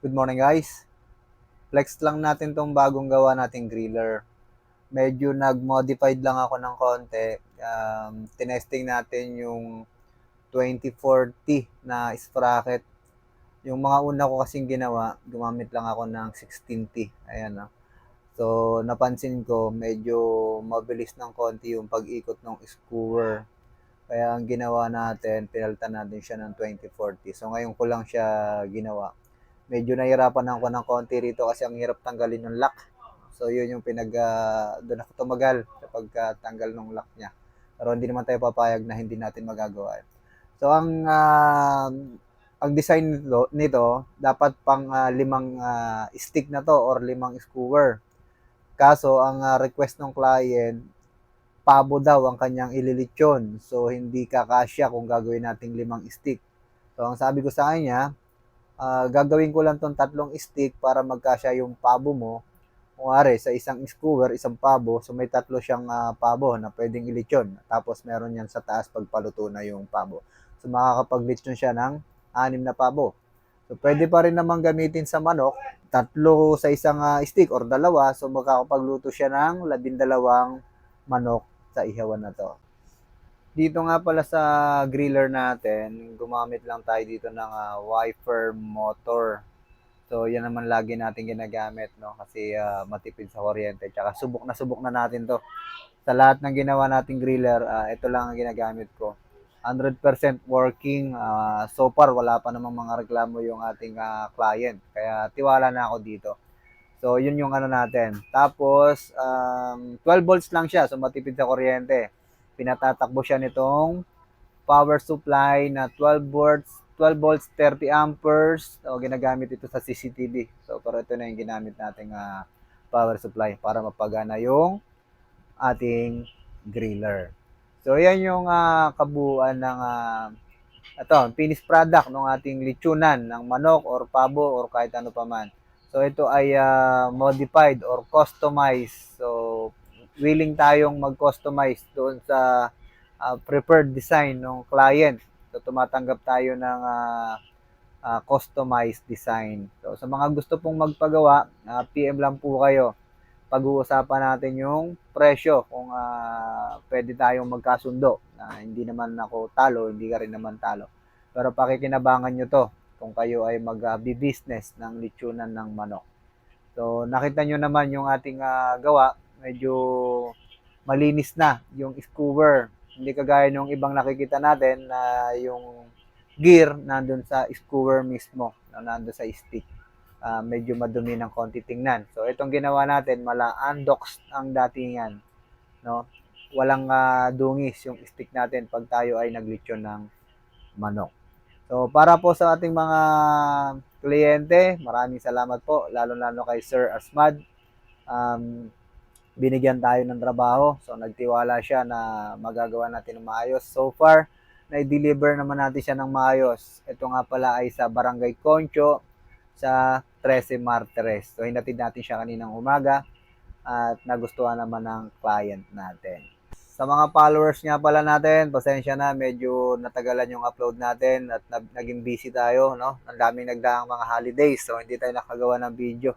Good morning guys. Flex lang natin tong bagong gawa nating griller. Medyo nag-modified lang ako ng konti. Um, tinesting natin yung 2040 na sprocket. Yung mga una ko kasing ginawa, gumamit lang ako ng 16T. Ayan ah. So, napansin ko, medyo mabilis ng konti yung pag-ikot ng screwer. Kaya ang ginawa natin, pinalitan natin siya ng 2040. So, ngayon ko lang siya ginawa medyo nahirapan ako ng konti rito kasi ang hirap tanggalin yung lock. So yun yung pinag uh, doon ako tumagal kapag uh, tanggal ng lock niya. Pero hindi naman tayo papayag na hindi natin magagawa. So ang uh, ang design nito, nito dapat pang uh, limang uh, stick na to or limang screwer. Kaso ang uh, request ng client pabo daw ang kanyang ililitsyon. So hindi kakasya kung gagawin nating limang stick. So ang sabi ko sa kanya, uh, gagawin ko lang tong tatlong stick para magkasya yung pabo mo. Kung sa isang skewer, isang pabo, so may tatlo siyang uh, pabo na pwedeng ilitsyon. Tapos meron yan sa taas pagpaluto na yung pabo. So makakapaglitsyon siya ng anim na pabo. So pwede pa rin naman gamitin sa manok, tatlo sa isang uh, stick or dalawa, so makakapagluto siya ng labindalawang manok sa ihawan na to. Dito nga pala sa griller natin, gumamit lang tayo dito ng uh, wiper motor. So, yan naman lagi natin ginagamit, no? Kasi uh, matipid sa kuryente. Tsaka subok na subok na natin to. Sa lahat ng ginawa nating griller, uh, ito lang ang ginagamit ko. 100% working. Uh, so far, wala pa namang mga reklamo yung ating uh, client. Kaya tiwala na ako dito. So, yun yung ano natin. Tapos, um, 12 volts lang siya. So, matipid sa kuryente pinatatakbo siya nitong power supply na 12 volts 12 volts 30 amperes o ginagamit ito sa CCTV so pero ito na yung ginamit nating uh, power supply para mapagana yung ating griller so yan yung uh, kabuuan ng uh, ito, finished product ng ating litsunan ng manok or pabo or kahit ano pa man. So ito ay uh, modified or customized. So willing tayong mag-customize doon sa uh, preferred design ng client. So, tumatanggap tayo ng uh, uh, customized design. So, sa mga gusto pong magpagawa, uh, PM lang po kayo. Pag-uusapan natin yung presyo kung uh, pwede tayong magkasundo. Na hindi naman ako talo, hindi ka rin naman talo. Pero pakikinabangan nyo to kung kayo ay mag-business uh, ng litsunan ng manok. So, nakita nyo naman yung ating uh, gawa medyo malinis na yung skewer. Hindi kagaya nung ibang nakikita natin na yung gear nandun sa skewer mismo, na nandun sa stick. Uh, medyo madumi ng konti tingnan. So itong ginawa natin, mala undox ang datingan, no? Walang uh, dungis yung stick natin pag tayo ay naglitsyon ng manok. So para po sa ating mga kliyente, maraming salamat po, lalo-lalo kay Sir Asmad. Um, binigyan tayo ng trabaho. So, nagtiwala siya na magagawa natin ng maayos. So far, na-deliver naman natin siya ng maayos. Ito nga pala ay sa Barangay Concho sa 13 Martires. So, hinatid natin siya kaninang umaga at nagustuhan naman ng client natin. Sa mga followers nga pala natin, pasensya na, medyo natagalan yung upload natin at naging busy tayo, no? Ang daming nagdaang mga holidays, so hindi tayo nakagawa ng video.